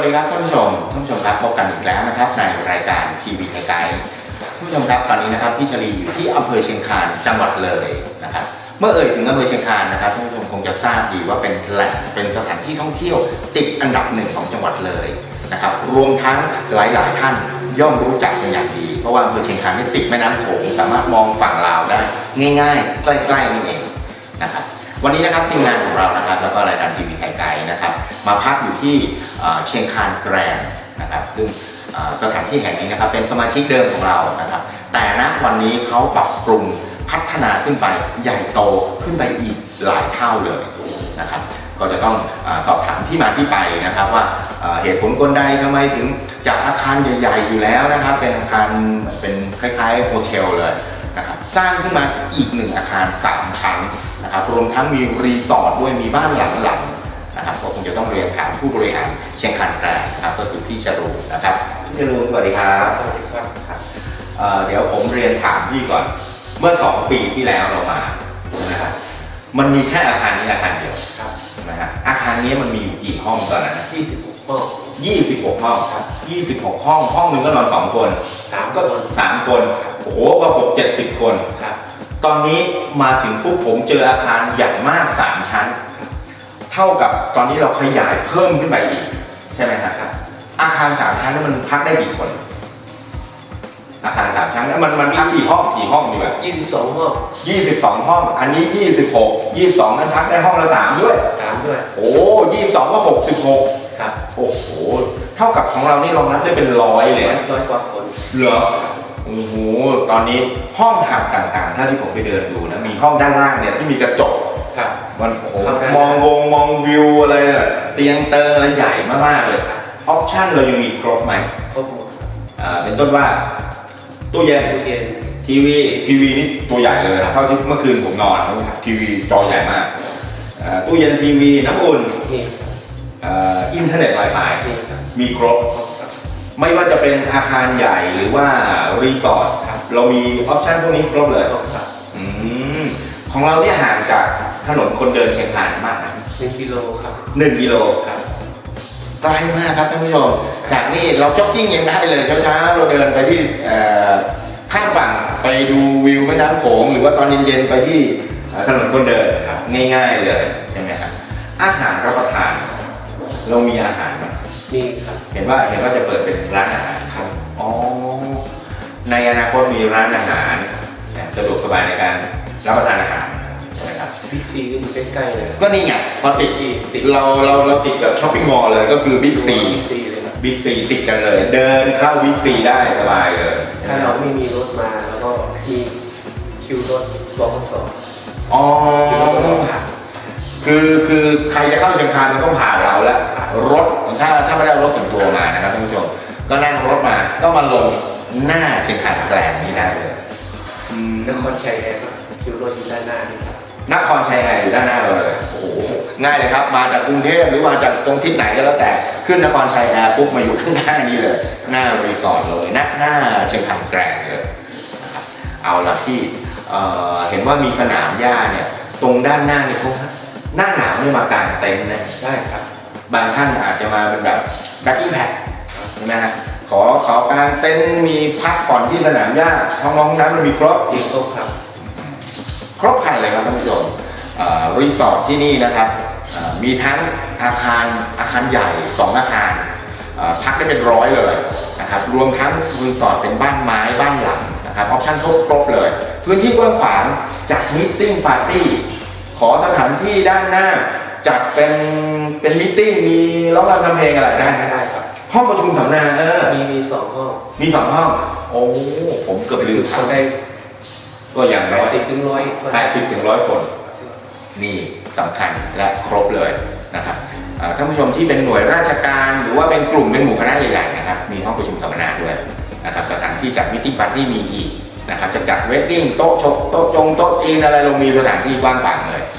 วัสดีครับท่านผู้ชมท่านผู้ชมครับพบกันอีกแล้วนะครับในรายการทีวีไทยไกด์ท่านผู้ชมครับตอนนี้นะครับพี่ชลีอยู่ที่อำเภอเชียงคานจังหวัดเลยนะครับเมื่อเอ่ยถึงอำเภอเชียงคานนะครับท่านผู้ชมคงจะทราบดีว่าเป็นแหล่งเป็นสถานที่ท่องเที่ยว ติดอันดับหนึ่งของจังหวัดเลยนะครับรวมทั้งหลายๆท่านย่อมรู้จักเป็นอย่างดี เพราะว่าอำเภอเชียงคานนี่ติดแม่น้ำโขงสามารถมองฝั่งลาวได้ง่าย ๆ ใกล้ๆนี่เองนะครับ วันนี้นะครับทีมงานของเรานะครับ แล้วก็รายการทีวีไทยไกด์นะครับ มาพักอยู่ที่เชียงคานแกรนนะครับ ซึ่งสถานที่แห่งนี้นะครับเป็นสมาชิกเดิมของเรานะครับ แต่ณวันนี้เขาปรับปรุงพัฒนาขึ้นไปใหญ่โตขึ้นไปอีกหลายเท่าเลยนะครับ ก็จะต้องอสอบถามที่มาที่ไปนะครับว่าเอ่อเหตุผลกลใดทำไมถึงจากอาคารใหญ่ ๆ อยู่แล้วนะครับ เป็นอาคารเป็นคล้ายๆโฮเทลเลย นะครับสร้างขึ้นมาอีกหนึ่งอาคาร 3 ชั้นนะครับรวมทั้งมีรีสอร์ทด้วยมีบ้านหลังๆนะครับก็คงจะต้องเรียนถามผู้บริหารเชียงคานแกรนด์นะครับก็คือพี่จรูนนะครับพี่จรูนสวัสดีครับเอ่อเดี๋ยวผมเรียนถามพี่ก่อน เมื่อ 2 ปีที่แล้วเรามานะครับมันมีแค่อาคารนี้อาคารเดียวครับนะฮะอาคารนี้มันมีอยู่กี่ห้องตอนนั้นนะ26ห้อง26ห้องครับ26 ห้อง ห้องหนึ่งก็นอน2คนสามก็คน3คน โอ้โหก็หกเจ็ดสิบคนครับ ตอนนี้มาถึงปุ๊บผมเจออาคารใหญ่มาก3ชั้น เท่ากับตอนนี้เราขยายเพิ่มขึ้นไปอีก ใช่ไหมฮะครับ อาคาร3ชั้นนั้นมันพักได้กี่คน อาคาร3ชั้นแล้วมันมันพักกี่ห้องกี่ห้องดีกว่า22ห้อง22ห้อง อันนี้26 22นั้นพักได้ห้องละ3ด้วย สามด้วย โอ้22ก็66ครับ โอ้โห เท่ากับของเรานี่รองรับได้เป็นร้อยเลยร้อยนะร้อยกว่าคนเหรอ โอ้โหตอนนี้ห้องหับต่างๆถ้าที่ผมไปเดินดูนะมีห้องด้านล่างเนี่ยที่มีกระจกครับมันโอ้โหเข้าได้มองวงมองวิวอะไรเนี่ยเตียงเตออะไรใหญ่มากๆเลยออปชั่นเรายังมีครบไหมครบหมดอ่าเป็นต้นว่าตู้เย็นตู้เย็น ทีวีทีวีนี่ตัวใหญ่เลยเท่าที่เมื่อคืนผมนอนทีวีจอใหญ่มากอ่าตู้เย็นทีวีน้ำอุ่นนี่อ่าอินเทอร์เน็ตไวไฟ นี่ครับมีครบครบครับ ไม่ว่าจะเป็นอาคารใหญ่หรือว่ารีสอร์ทครับเรามีออปชั่นพวกนี้ครบเลยครบครับอืมของเราเนี่ยห่างจากถนนคนเดินเชียงคานมากนะหนึ่งกิโลครับหนึ่งกิโลครับใกล้มากครับท่านผู้ชมจากนี่เราจ็อกกิ้งยังได้เลยเช้าๆเราเดินไปที่เอ่อข้ามฝั่งไปดูวิวแม่น้ำโขงหรือว่าตอนเย็นๆไปที่เอ่อถนนคนเดินครับง่ายๆเลยใช่ไหมครับอาหารรับประทาน เรามีอาหารไห มนี่ครับ เห็นว่าเห็นว่าจะเปิดเป็นร้านอาหารครับอ๋อในอนาคตมีร้านอาหารสะดวกสบายในการรับประทานอาหารใช่ไหมครับบิ๊กซีก็อยู่ใกล้ๆเลย ก็นี่ไงพอติดติดเราเราเราติดกับช้อปปิ้งมอลล์เลยก็คือบิ๊กซีบิ๊กซีเลยครับบิ๊กซีติดกันเลย เดินเข้าบิ๊กซีได้สบายเลยถ้าเราไม่มีรถมาแล้วก็มีคิวรถบขสอ๋อก็ต้องผ่านคือคือใครจะเข้าเชียงคานมันต้องผ่านเราแล้ว รถถ้าถ้าไม่ได้เอารถส่วนตัวมานะครับท่านผู้ชม ก็นั่งรถมาก็มาลงหน้าเชียงคานแกลงนี้ได้เลยอืมนครชัยแอร์ครับคิวรถอยู่ด้านหน้านี่ครับนครชัยแอร์อยู่ด้านหน้าเราเลยโอ้โหง่ายเลยครับ มาจากกรุงเทพหรือมาจากตรงทิศไหนก็แล้วแต่ขึ้นนครชัยแอร์ปุ๊บมาอยู่ข้างหน้านี้เลย หน้ารีสอร์ทเลยหน้าหน้าเชียงคานแกรนด์เลยนะครับเอาละที่เอ่อเห็นว่ามีสนามหญ้าเนี่ย ตรงด้านหน้านี่เขาหน้าหนาวไม่มากางเต็นท์นะได้ครับ บางท่านอาจจะมาเป็นแบบแบ็คกิ้งแพดใช่ไหมฮะขอขอกางเต็นท์มีพักผ่อนที่สนามหญ้าห้องน้องน้ำมันมีครบจริงครบครับ ครบครันเลยครับท่านผู้ชมเอ่อรีสอร์ทที่นี่นะครับเอ่อมีทั้งอาคารอาคารใหญ่ 2 อาคารเอ่อพักได้เป็นร้อยเลยนะครับรวมทั้งรีสอร์ทเป็นบ้านไม้บ้านหลังนะครับออปชั่นครบครบเลย พื้นที่กว้างขวางจัดมิทติ้งปาร์ตี้ขอสถานที่ด้านหน้า จัดเป็นเป็นมิทติ้งมีร้องรำทำเพลงอะไรได้ได้นะได้ครับ ห้องประชุมสัมมนาเออมีมีสองห้องมีสองห้อง โอ้ผมเกือบลืมคถามนได้ก็อย่างแปน้ดอยสิบถึงร้อยคนแปดสิบถึงร้อยคน นี่สำคัญและครบเลยนะครับเอ่อท่านผู้ชมที่เป็นหน่วยราชการหรือว่าเป็นกลุ่มเป็นหมู่คณะใหญ่ๆนะครับมีห้องประชุมสัมมนาด้วยนะครับสถานที่จัดมิติ้งปาร์ตี้มีอีกนะครับจะจัดเวดดิ้งโต๊ะชกโต๊ะจงโต๊ะจีนอะไรเรามีสถานที่กว้างขวางเลยนะครับ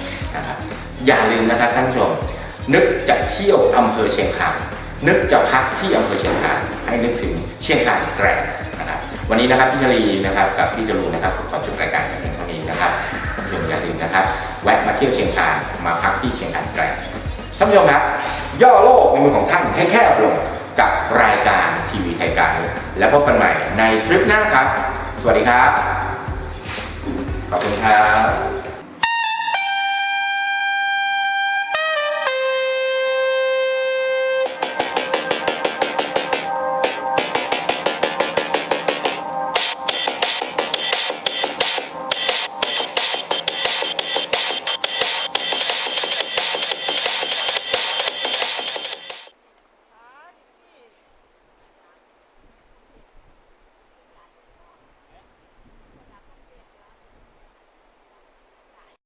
อย่าลืมนะครับท่านผู้ชม นึกจะเที่ยวอำเภอเชียงคานนึกจะพักที่อำเภอเชียงคานให้นึกถึงเชียงคานแกรนนะครับวันนี้นะครับพี่ชลีนะครับกับพี่จรูนนะครับขอจบรายการกันเพียงเท่านี้นะครับท่านผู้ชมอย่าลืมนะครับแวะมาเที่ยวเชียงคานมาพักที่เชียงคานแกรนท่านผู้ชมครับย่อโลกในมือของท่านให้แคบลงกับรายการทีวีไทยกด์แล้วพบกันใหม่ในทริปหน้าครับ สวัสดีครับ ขอบคุณครับ